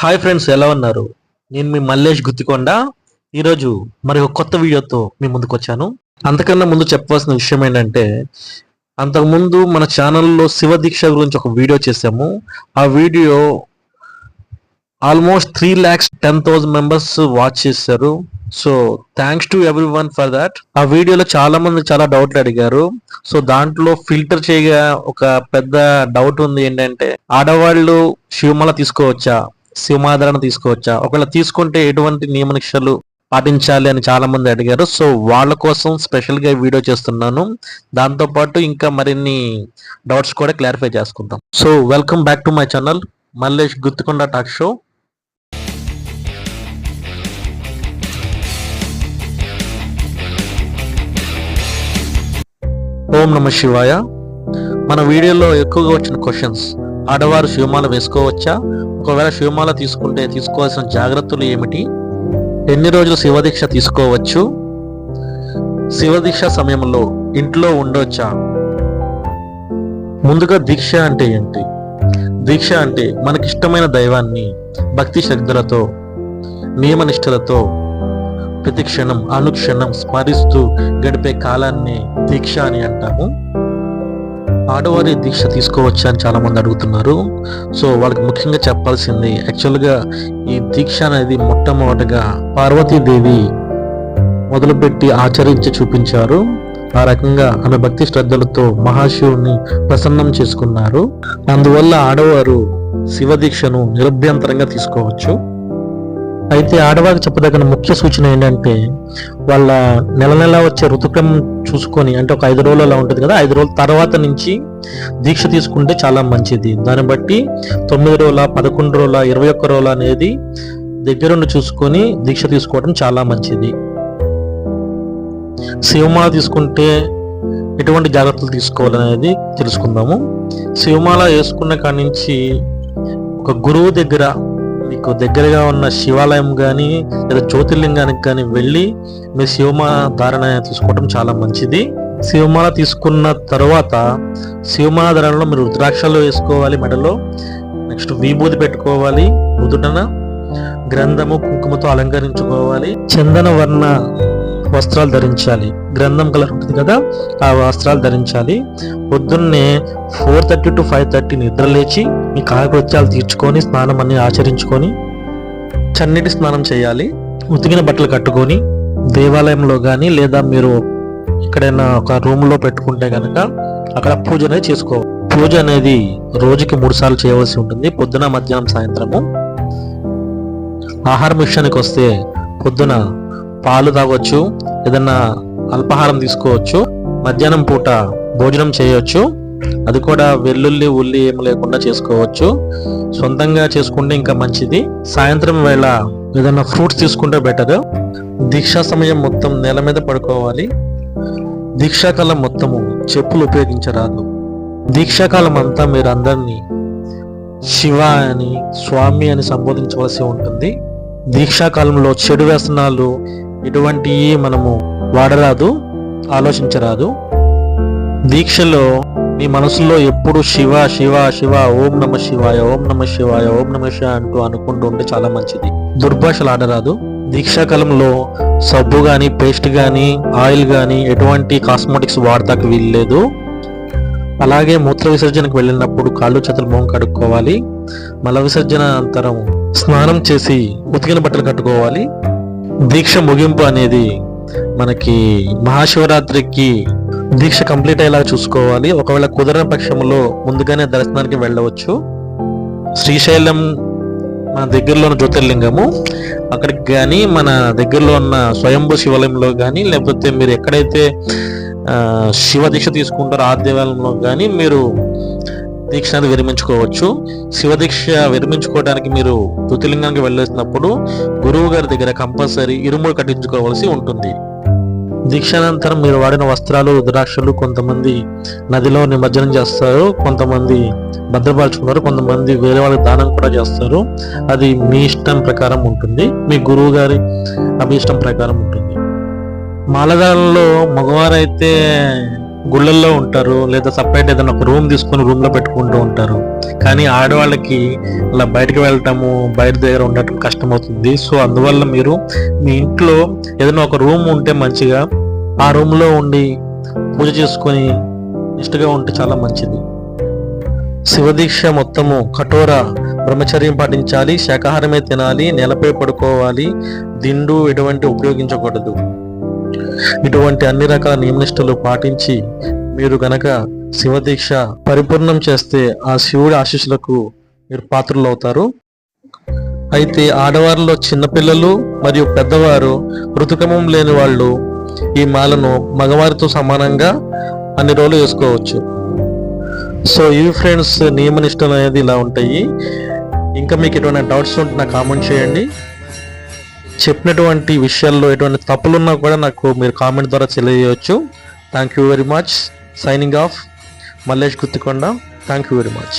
Hi friends ఎలా ఉన్నారు? నేను మీ మల్లేష్ గుత్తికొండ. ఈరోజు మరి ఒక కొత్త వీడియోతో మీ ముందుకు వచ్చాను. అంతకన్నా ముందు చెప్పవలసిన విషయం ఏంటంటే అంతకుముందు మన ఛానల్లో శివ దీక్ష గురించి ఒక వీడియో చేసాము ఆ video almost three lakhs ten thousand members watch చేశారు. So thanks to everyone for that ఆ వీడియోలో చాలా మంది చాలా డౌట్లు అడిగారు. సో దాంట్లో ఫిల్టర్ చేయగా ఒక పెద్ద డౌట్ ఉంది ఏంటంటే ఆడవాళ్ళు శివమాల తీసుకోవచ్చా? సీమాధారణ తీసుకోవచ్చా? ఒకవేళ తీసుకుంటే ఎటువంటి నియమ నిక్షలు పాటించాలి అని చాలా మంది అడిగారు. సో వాళ్ళ కోసం స్పెషల్గా వీడియో చేస్తున్నాను. దాంతో పాటు ఇంకా మరిన్ని డౌట్స్ కూడా క్లారిఫై చేసుకుందాం. So welcome back to my channel Mallesh Guttukonda talk show. ఓం నమ శివాయ. మన వీడియోలో ఎక్కువగా వచ్చిన క్వశ్చన్స్ ఆడవారు శివమాల వేసుకోవచ్చా? ఒకవేళ శివమాల తీసుకుంటే తీసుకోవాల్సిన జాగ్రత్తలు ఏమిటి? ఎన్ని రోజులు శివదీక్ష తీసుకోవచ్చు? శివదీక్ష సమయంలో ఇంట్లో ఉండొచ్చా? ముందుగా దీక్ష అంటే ఏంటి? దీక్ష అంటే మనకిష్టమైన దైవాన్ని భక్తి శ్రద్ధలతో నియమనిష్టలతో ప్రతి క్షణం అనుక్షణం స్మరిస్తూ గడిపే కాలాన్ని దీక్ష అని అంటాము. ఆడవారి దీక్ష తీసుకోవచ్చా అని చాలామంది అడుగుతున్నారు. సో వాళ్ళకి ముఖ్యంగా చెప్పాల్సింది యాక్చువల్గా ఈ దీక్ష అనేది మొట్టమొదటిగా పార్వతీదేవి మొదలుపెట్టి ఆచరించి చూపించారు. ఆ రకంగా ఆమె భక్తి శ్రద్ధలతో మహాశివుని ప్రసన్నం చేసుకున్నారు. అందువల్ల ఆడవారు శివ దీక్షను నిరభ్యంతరంగా తీసుకోవచ్చు. అయితే ఆడవారికి చెప్పదగిన ముఖ్య సూచన ఏంటంటే వాళ్ళ నెల నెల వచ్చే ఋతుక్రమం చూసుకొని అంటే ఒక ఐదు రోజులు అలా ఉంటుంది కదా ఐదు రోజుల తర్వాత నుంచి దీక్ష తీసుకుంటే చాలా మంచిది. దాన్ని బట్టి తొమ్మిది రోజుల పదకొండు రోజుల ఇరవై ఒక్క రోజుల అనేది దగ్గరుండి చూసుకొని దీక్ష తీసుకోవడం చాలా మంచిది. శివమాల తీసుకుంటే ఎటువంటి జాగ్రత్తలు తీసుకోవాలనేది తెలుసుకుందాము. శివమాల వేసుకున్న కాడి నుంచి ఒక గురువు దగ్గర మీకు దగ్గరగా ఉన్న శివాలయం కానీ లేదా జ్యోతిర్లింగానికి కానీ వెళ్ళి మీరు శివమాల ధారణ తీసుకోవడం చాలా మంచిది. శివమాల తీసుకున్న తర్వాత శివమాల ధారణలో మీరు రుద్రాక్షలు వేసుకోవాలి మెడలో. నెక్స్ట్ విభూతి పెట్టుకోవాలి నుదుటన గ్రంథము కుంకుమతో అలంకరించుకోవాలి. చందన వర్ణ వస్త్రాలు ధరించాలి. గ్రంథం కలర్ ఉంటుంది కదా ఆ వస్త్రాలు ధరించాలి. పొద్దున్నే four thirty to five thirty నిద్ర లేచి మీ కాలకృత్యాలు తీర్చుకొని స్నానం అన్ని ఆచరించుకొని చన్నీటి స్నానం చేయాలి. ఉతికిన బట్టలు కట్టుకొని దేవాలయంలో కానీ లేదా మీరు ఎక్కడైనా ఒక రూమ్లో పెట్టుకుంటే కనుక అక్కడ పూజ అనేది చేసుకో పూజ అనేది రోజుకి మూడు సార్లు చేయవలసి ఉంటుంది. పొద్దున మధ్యాహ్నం సాయంత్రము. ఆహారం విషయానికి వస్తే పొద్దున పాలు తాగొచ్చు ఏదన్నా అల్పాహారం తీసుకోవచ్చు మధ్యాహ్నం పూట భోజనం చేయొచ్చు. అది కూడా వెల్లుల్లి ఉల్లి ఏమి లేకుండా చేసుకోవచ్చు. సొంతంగా చేసుకుంటే ఇంకా మంచిది. సాయంత్రం వేళ ఏదైనా ఫ్రూట్స్ తీసుకుంటే బెటర్ దీక్షా సమయం మొత్తం నేల మీద పడుకోవాలి. దీక్షాకాలం మొత్తము చెప్పులు ఉపయోగించరాదు. దీక్షాకాలం అంతా మీరు అందరినీ శివ అని స్వామి అని సంబోధించవలసి ఉంటుంది. దీక్షాకాలంలో చెడు వ్యసనాలు ఇటువంటి మనము వాడరాదు ఆలోచించరాదు. దీక్షలో మీ మనసులో ఎప్పుడు శివ శివ శివ ఓం నమ శివాయ ఓం నమ శివాయ ఓం నమ శివ అంటూ అనుకుంటూ ఉంటే చాలా మంచిది. దుర్భాషలు ఆడరాదు. దీక్షాకాలంలో సబ్బు కానీ పేస్ట్ కానీ ఆయిల్ కానీ ఎటువంటి కాస్మెటిక్స్ వాడతాకు వీల్లేదు. అలాగే మూత్ర విసర్జనకు వెళ్ళినప్పుడు కాళ్ళు చేతులు మొహం కడుక్కోవాలి. మల విసర్జన అనంతరం స్నానం చేసి ఉతికిన బట్టలు కట్టుకోవాలి. దీక్ష ముగింపు అనేది మనకి మహాశివరాత్రికి దీక్ష కంప్లీట్ అయ్యేలా చూసుకోవాలి. ఒకవేళ కుదరని పక్షంలో ముందుగానే దర్శనానికి వెళ్ళవచ్చు. శ్రీశైలం మన దగ్గరలో ఉన్న జ్యోతిర్లింగము. అక్కడికి కానీ మన దగ్గరలో ఉన్న స్వయంభూ శివాలయంలో కానీ లేకపోతే మీరు ఎక్కడైతే శివ దీక్ష తీసుకుంటారో ఆ దేవాలయంలో కానీ మీరు దీక్ష విరమించుకోవచ్చు. శివ దీక్ష విరమించుకోవడానికి మీరు తుతిలింగానికి వెళ్ళేసినప్పుడు గురువు గారి దగ్గర కంపల్సరీ ఇరుముడు కట్టించుకోవాల్సి ఉంటుంది. దీక్షానంతరం మీరు వాడిన వస్త్రాలు రుద్రాక్షలు కొంతమంది నదిలో నిమజ్జనం చేస్తారు కొంతమంది భద్రపరుచుకున్నారు కొంతమంది వేరే వాళ్ళకి దానం కూడా చేస్తారు. అది మీ ఇష్టం ప్రకారం ఉంటుంది. మీ గురువు గారి అభిష్టం ప్రకారం ఉంటుంది. మాలధారంలో మగవారైతే గుళ్ళల్లో ఉంటారు లేదా సపరేట్ ఏదైనా ఒక రూమ్ తీసుకొని రూమ్లో పెట్టుకుంటూ ఉంటారు. కానీ ఆడవాళ్ళకి అలా బయటకు వెళ్ళటము బయట దగ్గర ఉండటం కష్టమవుతుంది. సో అందువల్ల మీరు మీ ఇంట్లో ఏదైనా ఒక రూమ్ ఉంటే మంచిగా ఆ రూమ్లో ఉండి పూజ చేసుకొని ఇష్టగా ఉంటే చాలా మంచిది. శివదీక్ష మొత్తము కఠోర బ్రహ్మచర్యం పాటించాలి శాకాహారమే తినాలి నేలపై పడుకోవాలి దిండు ఎటువంటి ఉపయోగించకూడదు. ఇటువంటి అన్ని రకాల నియమనిష్టలు పాటించి మీరు గనక శివదీక్ష పరిపూర్ణం చేస్తే ఆ శివుడి ఆశీస్సులకు మీరు పాత్రలు అవుతారు అయితే ఆడవారిలో చిన్నపిల్లలు మరియు పెద్దవారు ఋతుక్రమం లేని వాళ్ళు ఈ మాలను మగవారితో సమానంగా అన్ని రోజులు వేసుకోవచ్చు. సో ఇవి ఫ్రెండ్స్ నియమనిష్టలు అనేది ఇలా ఉంటాయి. ఇంకా మీకు ఎటువంటి డౌట్స్ ఉంటే నాకు కామెంట్ చేయండి. చెప్పినటువంటి విషయాల్లో ఎటువంటి తప్పులున్నా కూడా నాకు మీరు కామెంట్ ద్వారా తెలియజేయవచ్చు. Thank you very much signing off Mallesh Guttikonda. Thank you very much